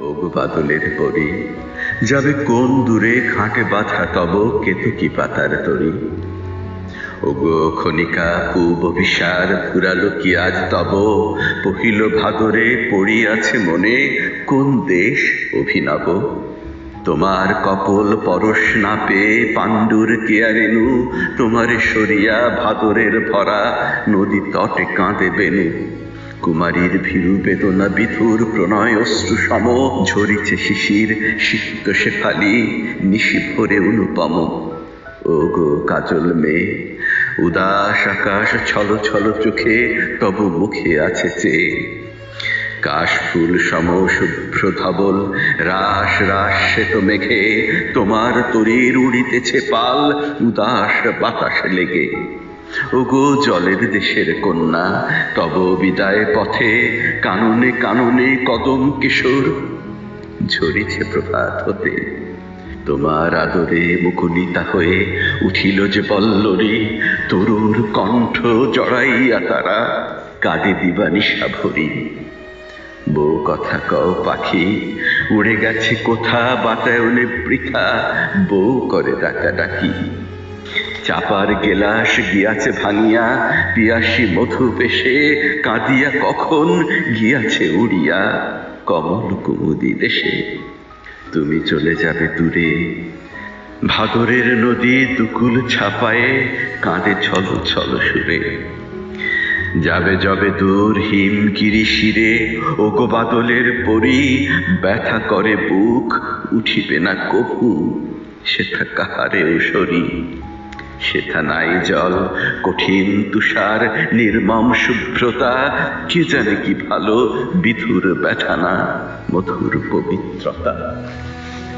ওগো পরি, যাবে কোন দূরে খাটে বাঁধা তব কেতকি পাতার তরি? ওগো খনিকা, পূব অভিসার ফুরালো কি আজ তব? পহিল ভাদরে পড়িয়াছে মনে, কোন দেশ অভিনব? তোমার কপল পরশ না পেয়ে পাণ্ডুর কেয়ারেনু তোমারে সরিয়া ভাদরের ভরা নদী তটে কাঁদে বেনু। কুমারীর ভীরু বেদনা, বিধুর প্রণয়, অশ্রু সম, ঝরিছে শিশির, সিক্ত শেফালি, নিশি ভরে অনুপম। ও গো কাজল মেয়ে, উদাস আকাশ ছল ছল চোখে, তবু মুখে আছে চেয়ে। কাশ ফুল সম শুভ্র ধবল রাস রাস শ্বেত মেঘে, তোমার তরির উড়িতেছে পাল, উদাস বাতাস লেগে। ওগো জলের দেশের কন্যা, তব বিদায় পথে কাননে কাননে কদম কিশোর। ঝরিছে প্রভাত হতে, তোমার আদরে মুকুলিতা হয়ে উঠিল যে বল্লরী তরুর কণ্ঠ জড়াইয়া তারা কাঁদে দিবা নিশা ভরি। বউ কথা কও পাখি, উড়ে গেছে কোথা বাতায়নে বৃথা, বউ করে ডাকা ডাকি চাপার গেলাস গিয়াছে ভাঙিয়া, পিয়াসি মধু পেশে কাঁদিয়া কখন গিয়াছে উড়িয়া? কমল কুমুদি দেশে, তুমি চলে যাবে দূরে। ভাদরের নদী দুকুল ছাপায়ে কাঁদে ছল ছল সুরে। যাবে যবে দূর হিমগিরি শিরে, ওগো বাদলের পরি ব্যথা করে বুক, উঠিবে না কভু সেথা কাহারে সরি সেথা নাই জল, কঠিন তুষার, নির্মম শুভ্রতা, কে জানে কি ভালো, বিধুর ব্যথানা, মধুর পবিত্রতা।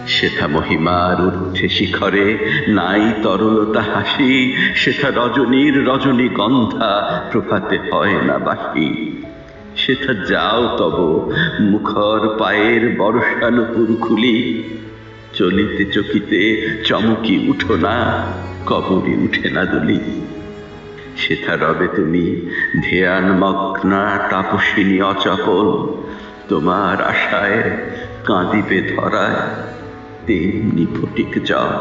সেথা মহিমার ঊর্ধ্বে শিখরে নাই তরলতা হাসি, সেথা রজনীর রজনী গন্ধা প্রভাতে হয় না বাসি সেথা যাও তব মুখর পায়ের বর্ষানুপুর খুলি চলিতে চকিতে চমকি উঠো না, কবরে উঠে না দলি। সেথা রবে তুমি ধ্যান মগ্না তাপসিনী অচপল তোমার আশায় কাঁদিবে ধরায়, তেমনি ফটিক যাও।